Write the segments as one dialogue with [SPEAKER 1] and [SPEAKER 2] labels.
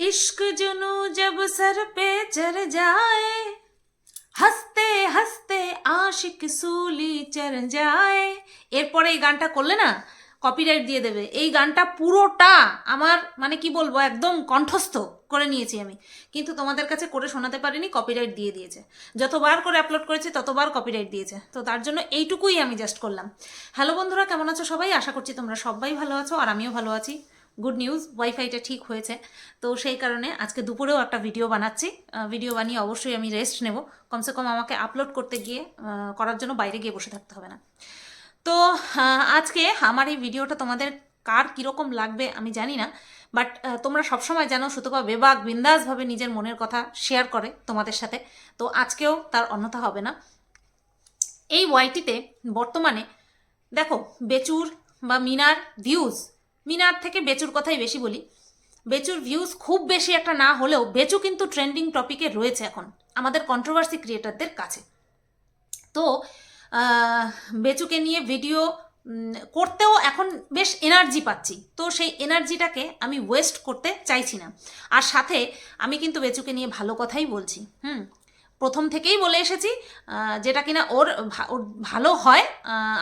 [SPEAKER 1] इश्क जुनू जब सर पे चढ़ जाए হাসতে হাসতে আশিক সুলি চর যায় এরপরে এই গানটা করলে না কপিরাইট দিয়ে দেবে এই গানটা পুরোটা আমার মানে কি বলবো একদম কণ্ঠস্থ করে নিয়েছি আমি কিন্তু তোমাদের কাছে করে শোনাতে পারিনি কপিরাইট দিয়ে দিয়েছে যতবার করে আপলোড করেছি ততবার কপিরাইট দিয়েছে তো তার জন্য এইটুকুই আমি জাস্ট করলাম হ্যালো বন্ধুরা কেমন আছো সবাই আশা করছি তোমরা সবাই ভালো আছো আর আমিও ভালো আছি গুড নিউজ ওয়াইফাইটা ঠিক হয়েছে। তো সেই কারণে আজকে দুপুরেও একটা ভিডিও বানাচ্ছি। ভিডিও বানিয়ে অবশ্যই আমি রেস্ট নেব। কমসে কম আমাকে আপলোড করতে গিয়ে করার জন্য বাইরে গিয়ে বসে থাকতে হবে না। তো আজকে আমার এই ভিডিওটা তোমাদের কার কীরকম লাগবে আমি জানি না বাট তোমরা সবসময় জানো সুতপা বেবাক বিন্দাসভাবে নিজের মনের কথা শেয়ার করে তোমাদের সাথে। তো আজকেও তার অন্যথা হবে না। এই ওয়াইটিতে বর্তমানে দেখো, বেচুর বা মিনার ভিউজ মিনার থেকে বেচুর কথাই বেশি বলি। বেচুর ভিউজ খুব বেশি একটা না হলেও বেচু কিন্তু ট্রেন্ডিং টপিকে রয়েছে এখন, আমাদের কন্ট্রোভার্সি ক্রিয়েটারদের কাছে। তো বেচুকে নিয়ে ভিডিও করতেও এখন বেশ এনার্জি পাচ্ছি। তো সেই এনার্জিটাকে আমি ওয়েস্ট করতে চাইছি না। আর সাথে আমি কিন্তু বেচুকে নিয়ে ভালো কথাই বলছি। হুম প্রথম থেকেই বলে এসেছি যেটা কিনা ওর ওর ভালো হয়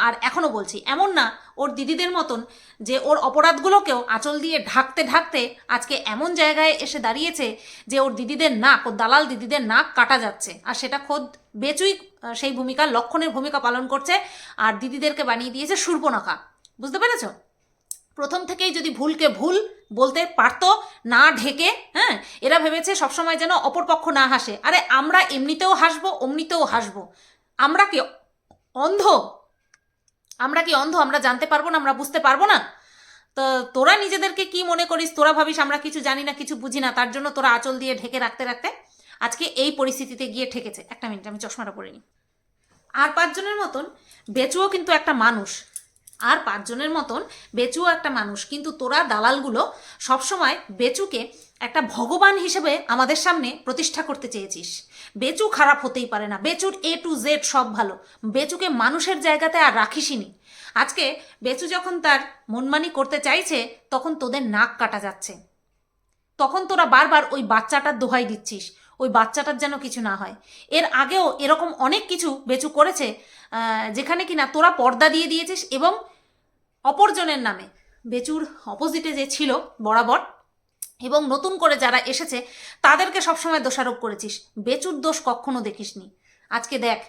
[SPEAKER 1] আর এখনও বলছি। এমন না, ওর দিদিদের মতন যে ওর অপরাধগুলোকেও আঁচল দিয়ে ঢাকতে ঢাকতে আজকে এমন জায়গায় এসে দাঁড়িয়েছে যে ওর দিদিদের নাক, ওর দালাল দিদিদের নাক কাটা যাচ্ছে। আর সেটা খোদ বেচুই সেই ভূমিকা, লক্ষণের ভূমিকা পালন করছে, আর দিদিদেরকে বানিয়ে দিয়েছে সূর্পনখা বুঝতে পেরেছ? প্রথম থেকেই যদি ভুলকে ভুল বলতে পারতো, না ঢেকে হ্যাঁ? এরা ভেবেছে সবসময় যেন অপরপক্ষ না হাসে। আরে আমরা এমনিতেও হাসবো, অমনিতেও হাসবো। আমরা কি অন্ধ? আমরা কি অন্ধ? আমরা জানতে পারব না, আমরা বুঝতে পারব না? তো তোরা নিজেদেরকে কি মনে করিস? তোরা ভাবিস আমরা কিছু জানি না, কিছু বুঝি না, তার জন্য তোরা আঁচল দিয়ে ঢেকে রাখতে রাখতে আজকে এই পরিস্থিতিতে গিয়ে ঠেকেছে। একটা মিনিট, আমি চশমাটা পরে নিই। আর পাঁচজনের মতন, বেচুও কিন্তু একটা মানুষ। আর পাঁচজনের মতন বেচুও একটা মানুষ। কিন্তু তোরা দালালগুলো সবসময় বেচুকে একটা ভগবান হিসেবে আমাদের সামনে প্রতিষ্ঠা করতে চেয়েছিস। বেচু খারাপ হতেই পারে না। বেচুর এ টু জেড সব ভালো। বেচুকে মানুষের জায়গাতে আর রাখিসনি আজকে বেচু যখন তার মনমানি করতে চাইছে, তখন তোদের নাক কাটা যাচ্ছে। তখন তোরা বারবার ওই বাচ্চাটার দোহাই দিচ্ছিস। ওই বাচ্চাটার যেন কিছু না হয়। এর আগেও এরকম অনেক কিছু বেচু করেছে যেখানে কিনা তোরা পর্দা দিয়ে দিয়েছিস এবং অপরজনের নামে। বেচুর অপোজিটে যে ছিল, বরাবর, এবং নতুন করে যারা এসেছে, তাদেরকে সবসময় দোষারোপ করেছিস। বেচুর দোষ কখনো দেখিসনি। আজকে দেখ,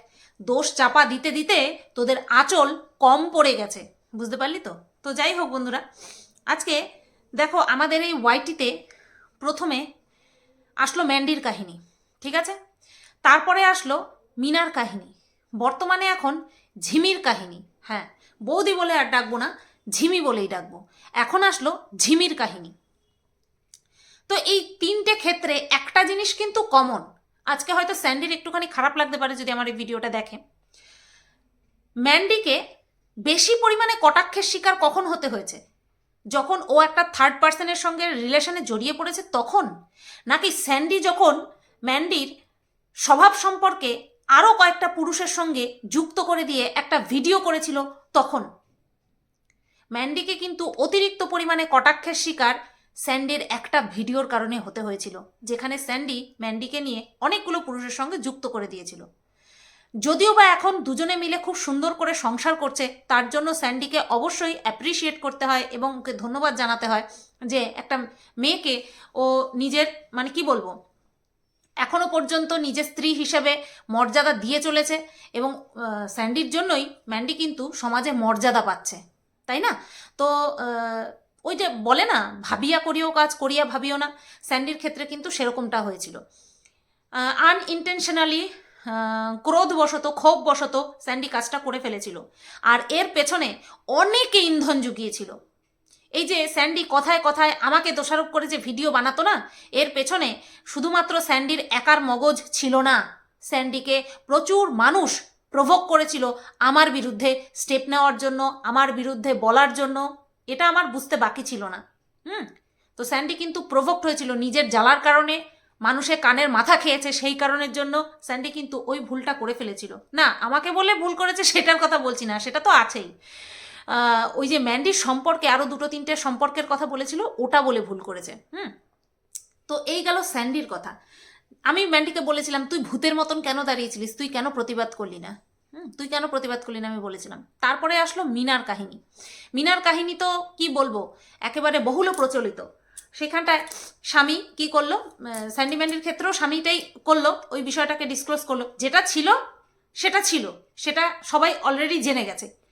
[SPEAKER 1] দোষ চাপা দিতে দিতে তোদের আঁচল কম পড়ে গেছে। বুঝতে পারলি তো? তো যাই হোক বন্ধুরা, আজকে দেখো আমাদের এই ওয়াইটিতে প্রথমে আসলো ম্যান্ডির কাহিনী, ঠিক আছে? তারপরে আসলো মিনার কাহিনী। বর্তমানে এখন ঝিমির কাহিনী হ্যাঁ। বৌদি বলে আর ডাকবো না, ঝিমি বলেই ডাকবো। এখন আসলো ঝিমির কাহিনী। তো এই তিনটে ক্ষেত্রে একটা জিনিস কিন্তু কমন আজকে হয়তো স্যান্ডির একটুখানি খারাপ লাগতে পারে যদি আমার এই ভিডিওটা দেখে। ম্যান্ডিকে বেশি পরিমাণে কটাক্ষের শিকার কখন হতে হয়েছে? যখন ও একটা থার্ড পার্সনের সঙ্গে রিলেশনে জড়িয়ে পড়েছে তখন? নাকি স্যান্ডি যখন ম্যান্ডির স্বভাব সম্পর্কে আরও কয়েকটা পুরুষের সঙ্গে যুক্ত করে দিয়ে একটা ভিডিও করেছিল তখন। ম্যান্ডিকে কিন্তু অতিরিক্ত পরিমাণে কটাক্ষের শিকার স্যান্ডির একটা ভিডিওর কারণে হতে হয়েছিল, যেখানে স্যান্ডি ম্যান্ডিকে নিয়ে অনেকগুলো পুরুষের সঙ্গে যুক্ত করে দিয়েছিল। যদিও বা এখন দুজনে মিলে খুব সুন্দর করে সংসার করছে, তার জন্য স্যান্ডিকে অবশ্যই অ্যাপ্রিসিয়েট করতে হয় এবং ওকে ধন্যবাদ জানাতে হয় যে একটা মেয়েকে ও নিজের মানে কি বলব এখনও পর্যন্ত নিজের স্ত্রী হিসেবে মর্যাদা দিয়ে চলেছে এবং স্যান্ডির জন্যই ম্যান্ডি কিন্তু সমাজে মর্যাদা পাচ্ছে, তাই না? তো ওই যে বলে না, ভাবিয়া করিও কাজ, করিয়া ভাবিও না, স্যান্ডির ক্ষেত্রে কিন্তু সেরকমটা হয়েছিল। আনইনটেনশনালি ক্রোধবশত, ক্ষোভবশত স্যান্ডি কাজটা করে ফেলেছিল। আর এর পেছনে অনেকে ইন্ধন জুগিয়েছিল। এই যে স্যান্ডি কথায় কথায় আমাকে দোষারোপ করে যে ভিডিও বানাতো না, এর পেছনে শুধুমাত্র স্যান্ডির একার মগজ ছিল না। স্যান্ডিকে প্রচুর মানুষ প্রভোগ করেছিল আমার বিরুদ্ধে, স্টেপ নেওয়ার জন্য, আমার বিরুদ্ধে বলার জন্য। এটা আমার বুঝতে বাকি ছিল না। হুম? তো স্যান্ডি কিন্তু প্রভোক্ট হয়েছিল নিজের জ্বালার কারণে মানুষের কানের মাথা খেয়েছে সেই কারণের জন্য স্যান্ডি কিন্তু ওই ভুলটা করে ফেলেছিল। না, আমাকে বলে ভুল করেছে সেটার কথা বলছি না, সেটা তো আছেই। ওই যে ম্যান্ডির সম্পর্কে আরও দুটো তিনটে সম্পর্কের কথা বলেছিল ওটা বলে ভুল করেছে। হুম? তো এই গেল স্যান্ডির কথা। আমি ম্যান্ডিকে বলেছিলাম তুই ভূতের মতন কেন দাঁড়িয়েছিলিস? তুই কেন প্রতিবাদ করলি না? হুম, তুই কেন প্রতিবাদ করলি না? আমি বলেছিলাম। তারপরে আসলো মিনার কাহিনী। মিনার কাহিনী তো কি বলব? একেবারে বহুল প্রচলিত। সেখানটায় স্বামী কি করল? আহ, স্যান্ডি ম্যান্ডির ক্ষেত্রেও স্বামীটাই করল ওই বিষয়টাকে ডিসক্লোজ করল। যেটা ছিল সেটা ছিল। সেটা সবাই অলরেডি জেনে গেছে।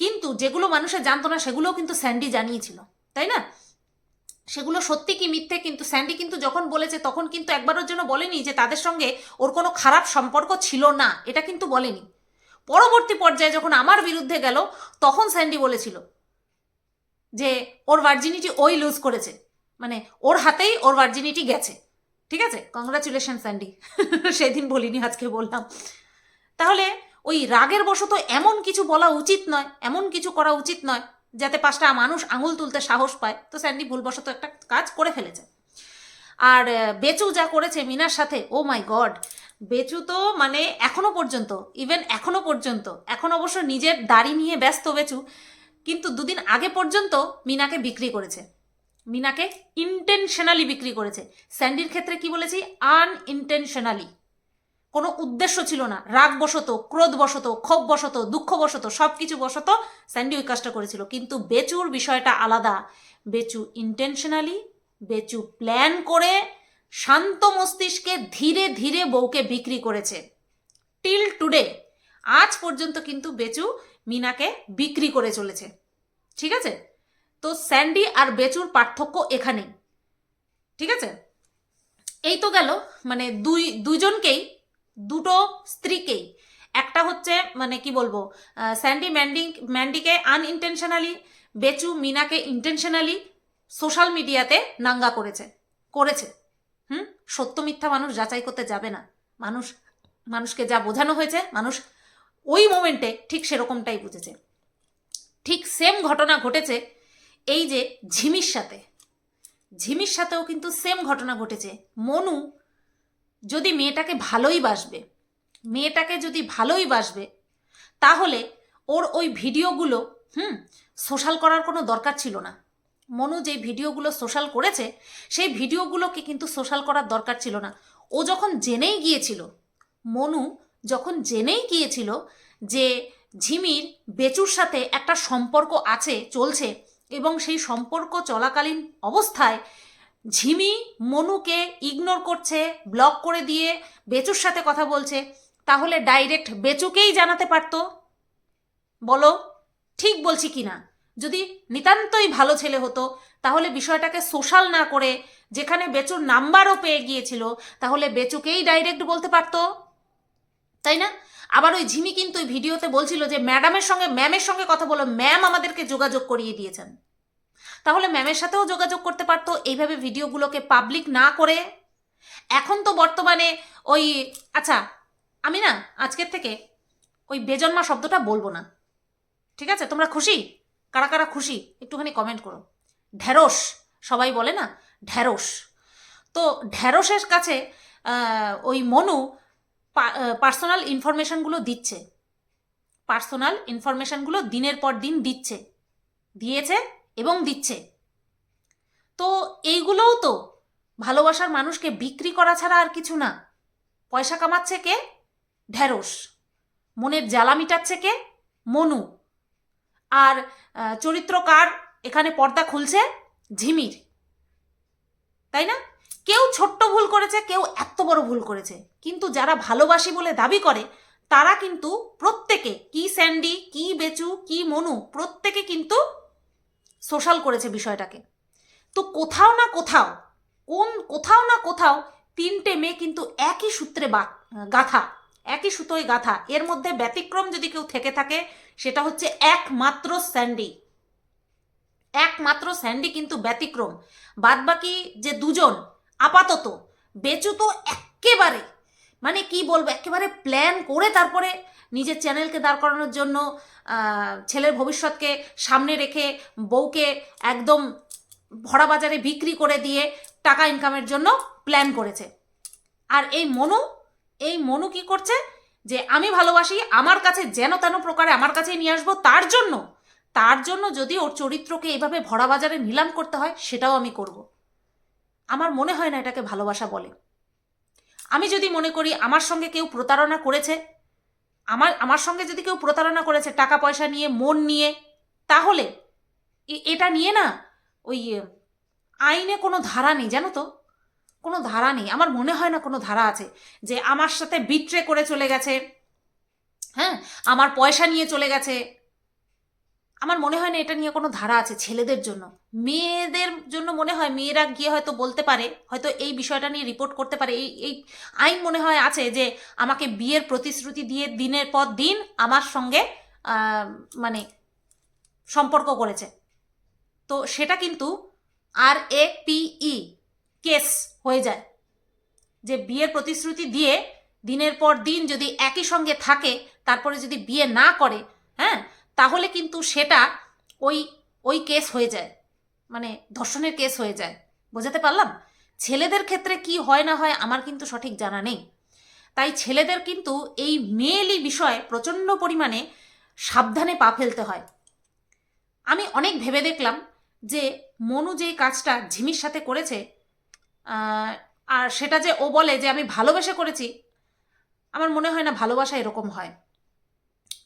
[SPEAKER 1] কিন্তু যেগুলো মানুষে জানতো না, সেগুলোও কিন্তু স্যান্ডি জানিয়েছিল, তাই না? সেগুলো সত্যি কি মিথ্যে কিন্তু স্যান্ডি কিন্তু যখন বলেছে, তখন কিন্তু একবারের জন্য বলেনি যে তাদের সঙ্গে ওর কোনো খারাপ সম্পর্ক ছিল না, এটা কিন্তু বলেনি। পরবর্তী পর্যায়ে যখন আমার বিরুদ্ধে গেল, তখন স্যান্ডি বলেছিল যে ওর ভার্জিনিটি ওই লুজ করেছে মানে ওর হাতেই ওর ভার্জিনিটি গেছে, ঠিক আছে? Congratulation Sandy. সেদিন বলিনি, আজকে বললাম। তাহলে ওই রাগের বশত এমন কিছু বলা উচিত নয়, এমন কিছু করা উচিত নয়, যাতে পাঁচটা মানুষ আঙুল তুলতে সাহস পায়। তো স্যান্ডি ভুলবশত একটা কাজ করে ফেলেছে। আর বেচু যা করেছে মিনার সাথে, ও মাই গড, বেচু তো মানে এখনও পর্যন্ত, ইভেন এখনও পর্যন্ত, এখন অবশ্য নিজের দাড়ি নিয়ে ব্যস্ত বেচু, কিন্তু দুদিন আগে পর্যন্ত মিনাকে বিক্রি করেছে। মিনাকে ইন্টেনশনালি বিক্রি করেছে। স্যান্ডির ক্ষেত্রে কি বলেছি? আনইনটেনশনালি কোনো উদ্দেশ্য ছিল না। রাগবশত ক্রোধবশত ক্ষোভবশত দুঃখবশত সব কিছু বশত স্যান্ডি ওই কাজটা করেছিল। কিন্তু বেচুর বিষয়টা আলাদা। বেচু ইন্টেনশনালি বেচু প্ল্যান করে শান্ত মস্তিষ্কে ধীরে ধীরে বউকে বিক্রি করেছে। টিল টুডে আজ পর্যন্ত কিন্তু বেচু মিনাকে বিক্রি করে চলেছে। ঠিক আছে? তো স্যান্ডি আর বেচুর পার্থক্য এখানেই। ঠিক আছে? এই তো গেল মানে দুই দুজনকেই দুটো স্ত্রীকেই একটা হচ্ছে মানে কি বলব Sandy Mandy, ম্যান্ডিকে unintentionally Bechu মিনাকে intentionally social মিডিয়াতে নাঙ্গা করেছে করেছে। হুম? সত্য মিথ্যা মানুষ যাচাই করতে যাবে না। মানুষ, মানুষকে যা বোঝানো হয়েছে, মানুষ ওই মোমেন্টে ঠিক সেরকমটাই বুঝেছে। ঠিক সেম ঘটনা ঘটেছে এই যে ঝিমির সাথে। ঝিমির সাথেও কিন্তু সেম ঘটনা ঘটেছে। মনু যদি মেয়েটাকে ভালোই বাসবে, মেয়েটাকে যদি ভালোই বাসবে, তাহলে ওর ওই ভিডিওগুলো, হুম, সোশ্যাল করার কোনো দরকার ছিল না। মনু যে ভিডিওগুলো সোশ্যাল করেছে, সেই ভিডিওগুলোকে কিন্তু সোশ্যাল করার দরকার ছিল না। ও যখন জেনেই গিয়েছিল, মনু যখন জেনেই গিয়েছিল যে ঝিমির বেচুর সাথে একটা সম্পর্ক আছে, চলছে, এবং সেই সম্পর্ক চলাকালীন অবস্থায় ঝিমি মনুকে ইগনোর করছে ব্লক করে দিয়ে বেচুর সাথে কথা বলছে। তাহলে ডাইরেক্ট বেচুকেই জানাতে পারতো। বলো, ঠিক বলছি কি না যদি নিতান্তই ভালো ছেলে হতো, তাহলে বিষয়টাকে সোশ্যাল না করে যেখানে বেচুর নাম্বারও পেয়ে গিয়েছিল, তাহলে বেচুকেই ডাইরেক্ট বলতে পারতো। তাই না? আবার ওই ঝিমি কিন্তু ওই ভিডিওতে বলছিল যে, ম্যাডামের সঙ্গে, ম্যামের সঙ্গে কথা বলো। ম্যাম আমাদেরকে যোগাযোগ করিয়ে দিয়েছেন। তাহলে ম্যামের সাথেও যোগাযোগ করতে পারতো, এইভাবে ভিডিওগুলোকে পাবলিক না করে। এখন তো বর্তমানে ওই আচ্ছা আমি না আজকের থেকে ওই বেজন্মা শব্দটা বলব না। ঠিক আছে? তোমরা খুশি? কারা কারা খুশি? একটুখানি কমেন্ট করো। ঢ্যাঁড়স সবাই বলে না? ঢ্যাঁড়স তো ঢ্যাঁড়সের কাছে ওই মনু পার্সোনাল ইনফরমেশনগুলো দিচ্ছে। পার্সোনাল ইনফরমেশনগুলো দিনের পর দিন দিচ্ছে। দিয়েছে। এবং দিচ্ছে। তো এইগুলোও তো ভালোবাসার মানুষকে বিক্রি করা ছাড়া আর কিছু না। পয়সা কামাচ্ছে কে? ঢ্যাঁড়স মনের জ্বালা মিটাচ্ছে কে? মনু। আর চরিত্রকার এখানে পর্দা খুলছে? ঝিমির। তাই না? কেউ ছোট্ট ভুল করেছে, কেউ এত বড় ভুল করেছে। কিন্তু যারা ভালোবাসি বলে দাবি করে, তারা কিন্তু প্রত্যেকে, কি স্যান্ডি, কি বেচু, কি মনু, প্রত্যেকে কিন্তু সোশ্যাল করেছে বিষয়টাকে। তো কোথাও না কোথাও, কোন কোথাও না কোথাও তিনটে মেয়ে কিন্তু একই সূত্রে গাথা, একই সুতোয় গাথা। এর মধ্যে ব্যতিক্রম যদি কেউ থেকে থাকে, সেটা হচ্ছে একমাত্র স্যান্ডি। একমাত্র স্যান্ডি কিন্তু ব্যতিক্রম। বাদবাকি যে দুজন, আপাতত বেচু তো একেবারে মানে কি বলব, একেবারে প্ল্যান করে তারপরে নিজের চ্যানেলকে দাঁড় করানোর জন্য ছেলের ভবিষ্যৎকে সামনে রেখে বউকে একদম ভরা বাজারে বিক্রি করে দিয়ে টাকা ইনকামের জন্য প্ল্যান করেছে। আর এই মনু এই মনু কি করছে? যে আমি ভালোবাসি, আমার কাছে যেন তেন প্রকারে আমার কাছে নিয়ে আসব, তার জন্য তার জন্য যদি ওর চরিত্রকে এভাবে ভরা বাজারে নিলাম করতে হয়, সেটাও আমি করব। আমার মনে হয় না এটাকে ভালোবাসা বলে। আমি যদি মনে করি আমার সঙ্গে কেউ প্রতারণা করেছে আমার আমার সঙ্গে যদি কেউ প্রতারণা করেছে, টাকা পয়সা নিয়ে, মন নিয়ে, তাহলে এটা নিয়ে না ওই আইনে কোনো ধারা নেই, জানো তো? কোনো ধারা নেই। আমার মনে হয় না কোনো ধারা আছে যে আমার সাথে বিট্রে করে চলে গেছে হ্যাঁ? আমার পয়সা নিয়ে চলে গেছে আমার মনে হয় না এটা নিয়ে কোনো ধারা আছে ছেলেদের জন্য। মেয়েদের জন্য মনে হয় মেয়েরা গিয়ে হয়তো বলতে পারে, হয়তো এই বিষয়টা নিয়ে রিপোর্ট করতে পারে। এই এই আইন মনে হয় আছে যে আমাকে বিয়ের প্রতিশ্রুতি দিয়ে দিনের পর দিন আমার সঙ্গে মানে সম্পর্ক করেছে। তো সেটা কিন্তু আর এ পিই কেস হয়ে যায়। যে বিয়ের প্রতিশ্রুতি দিয়ে দিনের পর দিন যদি একই সঙ্গে থাকে, তারপরে যদি বিয়ে না করে হ্যাঁ তাহলে কিন্তু সেটা ওই ওই কেস হয়ে যায়। মানে ধর্ষণের কেস হয়ে যায়। বোঝাতে পারলাম? ছেলেদের ক্ষেত্রে কি হয় না হয় আমার কিন্তু সঠিক জানা নেই। তাই ছেলেদের কিন্তু এই মেয়েলি বিষয়ে প্রচণ্ড পরিমাণে সাবধানে পা ফেলতে হয়। আমি অনেক ভেবে দেখলাম যে মনু যেই কাজটা ঝিমির সাথে করেছে আর সেটা যে ও বলে যে আমি ভালোবেসে করেছি, আমার মনে হয় না ভালোবাসা এরকম হয়।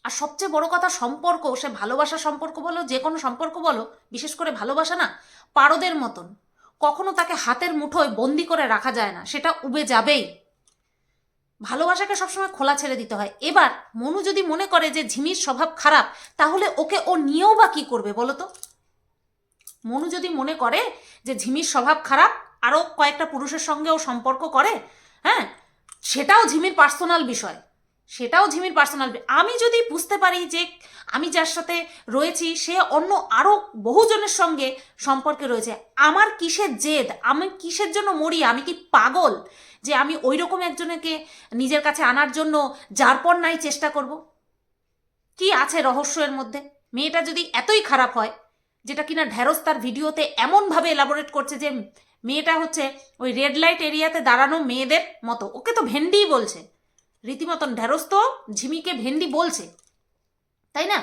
[SPEAKER 1] আর সবচেয়ে বড় কথা সম্পর্ক, সে ভালোবাসা সম্পর্ক বলো, যে কোনো সম্পর্ক বলো, বিশেষ করে ভালোবাসা না, পারদের মতন। কখনো তাকে হাতের মুঠোয় বন্দি করে রাখা যায় না, সেটা উবে যাবেই। ভালোবাসাকে সবসময় খোলা ছেড়ে দিতে হয়। এবার মনু যদি মনে করে যে ঝিমির স্বভাব খারাপ, তাহলে ওকে ও নিয়েও বা কি করবে বলো তো? মনু যদি মনে করে যে ঝিমির স্বভাব খারাপ আরও কয়েকটা পুরুষের সঙ্গে ও সম্পর্ক করে হ্যাঁ সেটাও ঝিমির পার্সোনাল বিষয়। সেটাও ঝিমির পার্সোনাল আমি যদি বুঝতে পারি যে আমি যার সাথে রয়েছি, সে অন্য আরও বহুজনের সঙ্গে সম্পর্কে রয়েছে, আমার কিসের জেদ? আমি কিসের জন্য মরি? আমি কি পাগল যে আমি ওই রকম একজনকে নিজের কাছে আনার জন্য যার পর নাই চেষ্টা করব? কি আছে রহস্য এর মধ্যে? মেয়েটা যদি এতই খারাপ হয়, যেটা কিনা ঢ্যাঁড়স তার ভিডিওতে এমনভাবে এলাবোরেট করছে যে মেয়েটা হচ্ছে ওই রেড লাইট এরিয়াতে দাঁড়ানো মেয়েদের মতো। ওকে তো ভেন্ডিই বলছে। রীতিমতন ঢ্যাঁড়স তো ঝিমিকে ভেন্ডি বলছে। তাই না?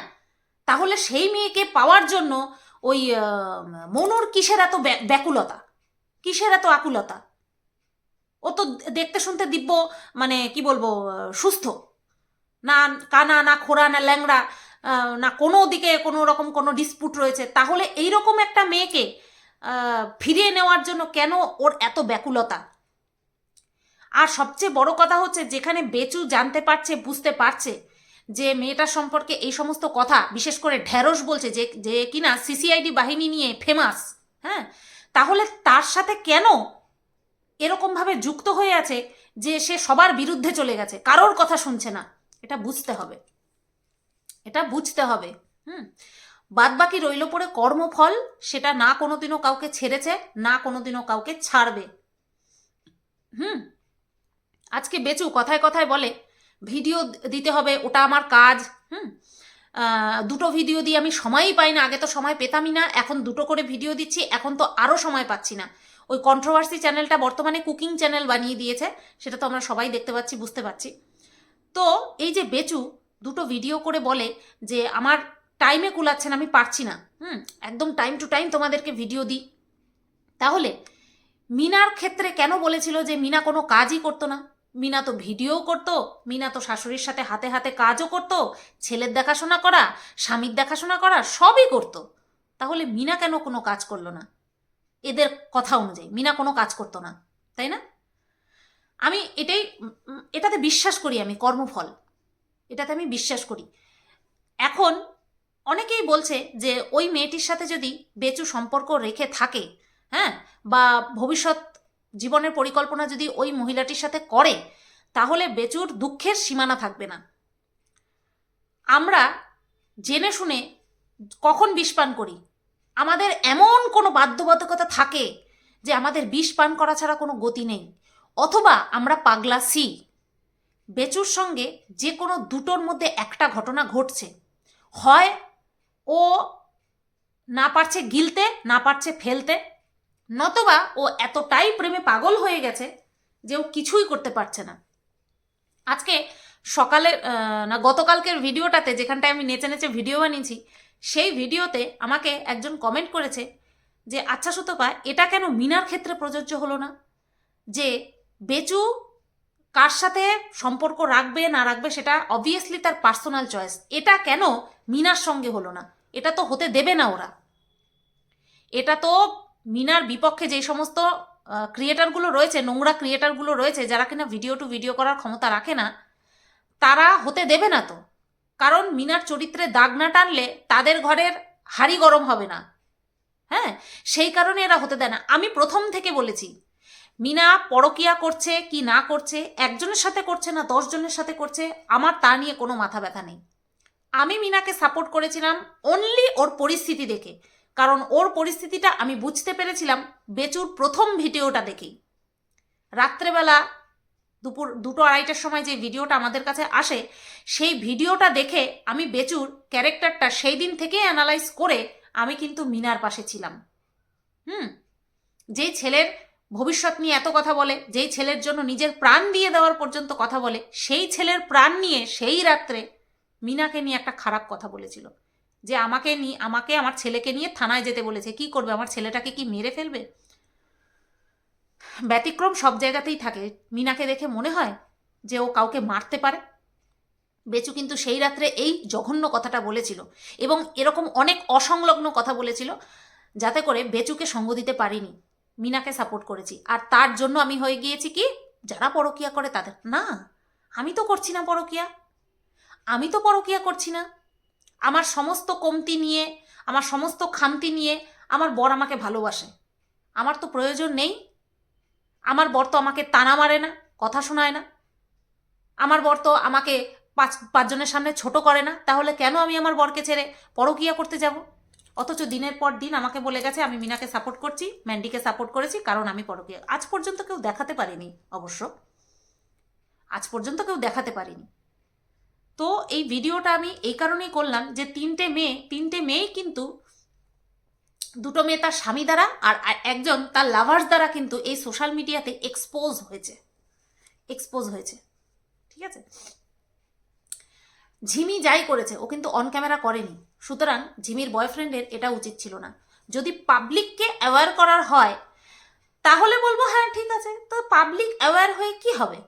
[SPEAKER 1] তাহলে সেই মেয়েকে পাওয়ার জন্য ওই মনুর কিসের এত ব্য- ব্যাকুলতা? কিসের এত আকুলতা? ও তো দেখতে শুনতে দিব্য মানে কি বলব, সুস্থ। না, কানা, না খোড়া, না ল্যাংড়া না কোনো দিকে কোনো রকম কোনো ডিসপুট রয়েছে। তাহলে এই রকম একটা মেয়েকে ফিরিয়ে নেওয়ার জন্য কেন ওর এত ব্যাকুলতা? আর সবচেয়ে বড় কথা হচ্ছে যেখানে বেচু জানতে পারছে, বুঝতে পারছে যে মেয়েটার সম্পর্কে এই সমস্ত কথা, বিশেষ করে ঢ্যাঁড়স বলছে যে যে কিনা সিসিআইডি বাহিনী নিয়ে ফেমাস হ্যাঁ? তাহলে তার সাথে কেন এরকমভাবে যুক্ত হয়ে আছে যে সে সবার বিরুদ্ধে চলে গেছে? কারোর কথা শুনছে না। এটা বুঝতে হবে। এটা বুঝতে হবে, হুম? বাদ বাকি রইল পরে কর্মফল, সেটা না কোনোদিনও কাউকে ছেড়েছে, না কোনোদিনও কাউকে ছাড়বে। হুম? আজকে বেচু কথায় কথায় বলে, ভিডিও দিতে হবে, ওটা আমার কাজ। হুম? দুটো ভিডিও দিয়ে আমি সময়ই পাই না, আগে তো সময় পেতামই না, এখন দুটো করে ভিডিও দিচ্ছি, এখন তো আরও সময় পাচ্ছি না। ওই কন্ট্রোভার্সি চ্যানেলটা বর্তমানে কুকিং চ্যানেল বানিয়ে দিয়েছে, সেটা তো আমরা সবাই দেখতে পাচ্ছি, বুঝতে পারছি। তো, এই যে বেচু দুটো ভিডিও করে বলে যে, আমার টাইমে কুলাচ্ছেন আমি পারছি না। হুম? একদম টাইম টু টাইম তোমাদেরকে ভিডিও দিই। তাহলে, মিনার ক্ষেত্রে কেন বলেছিল যে, মিনা কোনো কাজই করতো না? মিনা তো ভিডিও করতো, মিনা তো শাশুড়ির সাথে হাতে হাতে কাজও করতো, ছেলের দেখাশোনা করা, স্বামীর দেখাশোনা করা সবই করতো। তাহলে মিনা কেন কোনো কাজ করল না? এদের কথা অনুযায়ী, মিনা কোনো কাজ করতো না, তাই না? আমি এটাই এটাতে বিশ্বাস করি আমি, কর্মফল। এটাতে আমি বিশ্বাস করি। এখন অনেকেই বলছে যে ওই মেয়েটির সাথে যদি বেচু সম্পর্ক রেখে থাকে হ্যাঁ বা ভবিষ্যৎ জীবনের পরিকল্পনা যদি ওই মহিলাটির সাথে করে, তাহলে বেচুর দুঃখের সীমানা থাকবে না। আমরা জেনে শুনে কখন বিষ পান করি? আমাদের এমন কোনো বাধ্যবাধকতা থাকে যে আমাদের বিষ পান করা ছাড়া কোনো গতি নেই। অথবা আমরা পাগলা সি। বেচুর সঙ্গে যে কোনো দুটোর মধ্যে একটা ঘটনা ঘটছে। হয় ও না পারছে গিলতে, না পারছে ফেলতে নতবা ও এতটাই প্রেমে পাগল হয়ে গেছে যে ও কিছুই করতে পারছে না। আজকে সকালের না গতকালকের ভিডিওটাতে যেখানটায় আমি নেচে নেচে ভিডিও বানিয়েছি, সেই ভিডিওতে আমাকে একজন কমেন্ট করেছে যে আচ্ছা সুতপা, এটা কেন মিনার ক্ষেত্রে প্রযোজ্য হলো না? যে বেচু কার সাথে সম্পর্ক রাখবে, না রাখবে, সেটা অবভিয়াসলি তার পার্সোনাল চয়েস এটা কেন মিনার সঙ্গে হলো না? এটা তো হতে দেবে না ওরা। এটা তো মিনার বিপক্ষে যেই সমস্ত ক্রিয়েটারগুলো রয়েছে, নোংরা ক্রিয়েটারগুলো রয়েছে, যারা কিনা ভিডিও টু ভিডিও করার ক্ষমতা রাখে না, তারা হতে দেবে না তো। কারণ মিনার চরিত্রে দাগ না টানলে তাদের ঘরের হাড়ি গরম হবে না। হ্যাঁ? সেই কারণে এরা হতে দেয় না। আমি প্রথম থেকে বলেছি, মিনা পরকিয়া করছে কি না করছে, একজনের সাথে করছে না, দশজনের সাথে করছে, আমার তা নিয়ে কোনো মাথা ব্যথা নেই। আমি মিনাকে সাপোর্ট করেছিলাম অনলি ওর পরিস্থিতি দেখে। কারণ ওর পরিস্থিতিটা আমি বুঝতে পেরেছিলাম বেচুর প্রথম ভিডিওটা দেখেই। রাত্রেবেলা দুপুর দুটো আড়াইটার সময় যে ভিডিওটা আমাদের কাছে আসে, সেই ভিডিওটা দেখে আমি বেচুর ক্যারেক্টারটা সেই দিন থেকে অ্যানালাইজ করে আমি কিন্তু মিনার পাশে ছিলাম। হুম যেই ছেলের ভবিষ্যৎ নিয়ে এত কথা বলে, যেই ছেলের জন্য নিজের প্রাণ দিয়ে দেওয়ার পর্যন্ত কথা বলে, সেই ছেলের প্রাণ নিয়ে সেই রাত্রে মিনাকে নিয়ে একটা খারাপ কথা বলেছিল। যে আমাকে নিয়ে আমাকে আমার ছেলেকে নিয়ে থানায় যেতে বলেছে। কি করবে? আমার ছেলেটাকে কি মেরে ফেলবে? ব্যতিক্রম সব জায়গাতেই থাকে। মিনাকে দেখে মনে হয় যে ও কাউকে মারতে পারে। বেচু কিন্তু সেই রাত্রে এই জঘন্য কথাটা বলেছিল এবং এরকম অনেক অসংলগ্ন কথা বলেছিল যাতে করে বেচুকে সঙ্গ দিতে পারিনি। মিনাকে সাপোর্ট করেছি। আর তার জন্য আমি হয়ে গিয়েছি কি? যারা পরকিয়া করে তাদের। না, আমি তো করছি না পরকিয়া। আমি তো পরকিয়া করছি না। আমার সমস্ত কমতি নিয়ে, আমার সমস্ত খামতি নিয়ে আমার বর আমাকে ভালোবাসে। আমার তো প্রয়োজন নেই। আমার বর তো আমাকে তানা মারে না, কথা শোনায় না। আমার বর তো আমাকে পাঁচ, পাঁচজনের সামনে ছোট করে না। তাহলে কেন আমি আমার বরকে ছেড়ে পরকিয়া করতে যাব? অথচ দিনের পর দিন আমাকে বলে গেছে, আমি মিনাকে সাপোর্ট করছি, ম্যান্ডিকে সাপোর্ট করেছি, কারণ আমি পরকিয়া। আজ পর্যন্ত কেউ দেখাতে পারিনি, অবশ্য। আজ পর্যন্ত কেউ দেখাতে পারিনি। তো এই ভিডিওটা আমি এই কারণেই করলাম যে তিনটে মেয়ে, তিনটে মেয়েই কিন্তু দুটো মেয়ে তার স্বামী দ্বারা আর একজন তার লাভার্স দ্বারা কিন্তু এই সোশ্যাল মিডিয়াতে এক্সপোজ হয়েছে। এক্সপোজ হয়েছে। ঠিক আছে? ঝিমি যাই করেছে, ও কিন্তু অন ক্যামেরা করেনি। সুতরাং ঝিমির বয়ফ্রেন্ডের এটা উচিত ছিল না। যদি পাবলিককে অ্যাওয়ার করার হয়, তাহলে বলব হ্যাঁ ঠিক আছে। তো পাবলিক অ্যাওয়ার হয়ে কি হবে?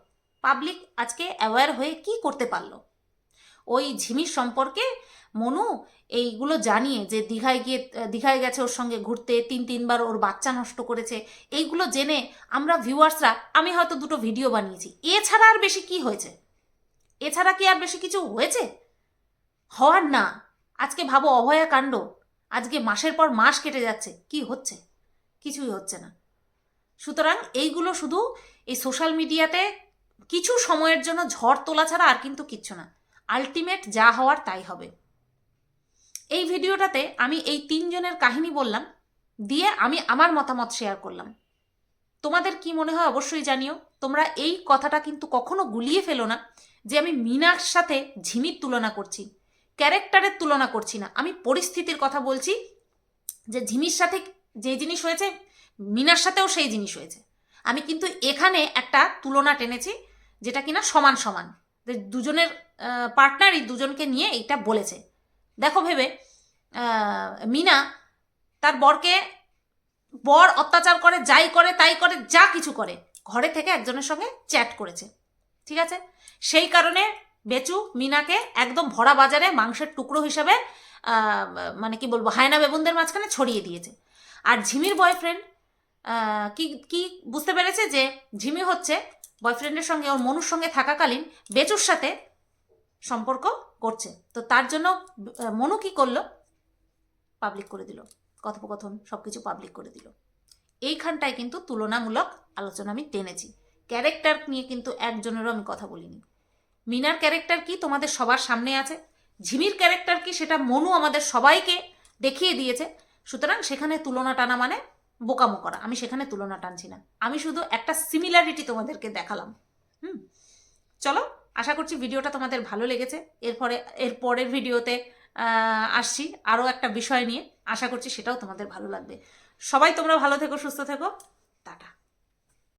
[SPEAKER 1] পাবলিক আজকে অ্যাওয়ার হয়ে কি করতে পারল? ওই ঝিমির সম্পর্কে মনু এইগুলো জানিয়ে যে দীঘায় গিয়ে, দীঘায় গেছে ওর সঙ্গে ঘুরতে, তিন, তিনবার ওর বাচ্চা নষ্ট করেছে, এইগুলো জেনে আমরা ভিউয়ার্সরা, আমি হয়তো দুটো ভিডিও বানিয়েছি। এছাড়া আর বেশি কি হয়েছে? এছাড়া কি আর বেশি কিছু হয়েছে? হওয়ার না। আজকে ভাবো অভয়া কাণ্ড। আজকে মাসের পর মাস কেটে যাচ্ছে। কি হচ্ছে? কিছুই হচ্ছে না। সুতরাং এইগুলো শুধু এই সোশ্যাল মিডিয়াতে কিছু সময়ের জন্য ঝড় তোলা ছাড়া আর কিন্তু কিচ্ছু না। আলটিমেট যা হওয়ার তাই হবে। এই ভিডিওটাতে আমি এই তিনজনের কাহিনী বললাম, দিয়ে আমি আমার মতামত শেয়ার করলাম। তোমাদের কি মনে হয় অবশ্যই জানিও, তোমরা এই কথাটা কিন্তু কখনো গুলিয়ে ফেলো না যে আমি মিনার সাথে ঝিমির তুলনা করছি, ক্যারেক্টারের তুলনা করছি না। আমি পরিস্থিতির কথা বলছি যে ঝিমির সাথে যে জিনিস হয়েছে, মিনার সাথেও সেই জিনিস হয়েছে। আমি কিন্তু এখানে একটা তুলনা টেনেছি যেটা কিনা সমান সমান। দুজনের পার্টনারই দুজনকে নিয়ে এইটা বলেছে। দেখো ভেবে মিনা তার বরকে বর অত্যাচার করে, যাই করে, তাই করে, যা কিছু করে, ঘরে থেকে একজনের সঙ্গে চ্যাট করেছে। ঠিক আছে? সেই কারণে বেচু মিনাকে একদম ভরা বাজারে মাংসের টুকরো হিসাবে মানে কি বলব, হায়না বেবুনদের মাঝখানে ছড়িয়ে দিয়েছে। আর ঝিমির বয়ফ্রেন্ড কি কি বুঝতে পেরেছে যে ঝিমি হচ্ছে বয়ফ্রেন্ডের সঙ্গে ওর মনুর সঙ্গে থাকাকালীন বেচুর সাথে সম্পর্ক করছে। তো তার জন্য মনু কি করল? পাবলিক করে দিল। কথোপকথন সব কিছু পাবলিক করে দিল। এইখানটায় কিন্তু তুলনামূলক আলোচনা আমি টেনেছি। ক্যারেক্টার নিয়ে কিন্তু একজনেরও আমি কথা বলিনি। মিনার ক্যারেক্টার কি তোমাদের সবার সামনে আছে? ঝিমির ক্যারেক্টার কি সেটা মনু আমাদের সবাইকে দেখিয়ে দিয়েছে। সুতরাং সেখানে তুলনা টানা মানে বোকামো করা। আমি সেখানে তুলনা টানছি না। আমি শুধু একটা সিমিলারিটি তোমাদেরকে দেখালাম। হুম? চলো, আশা করছি ভিডিওটা তোমাদের ভালো লেগেছে। এরপরে এর পরের ভিডিওতে আসছি আরও একটা বিষয় নিয়ে। আশা করছি সেটাও তোমাদের ভালো লাগবে। সবাই তোমরা ভালো থেকো, সুস্থ থেকো। টাটা।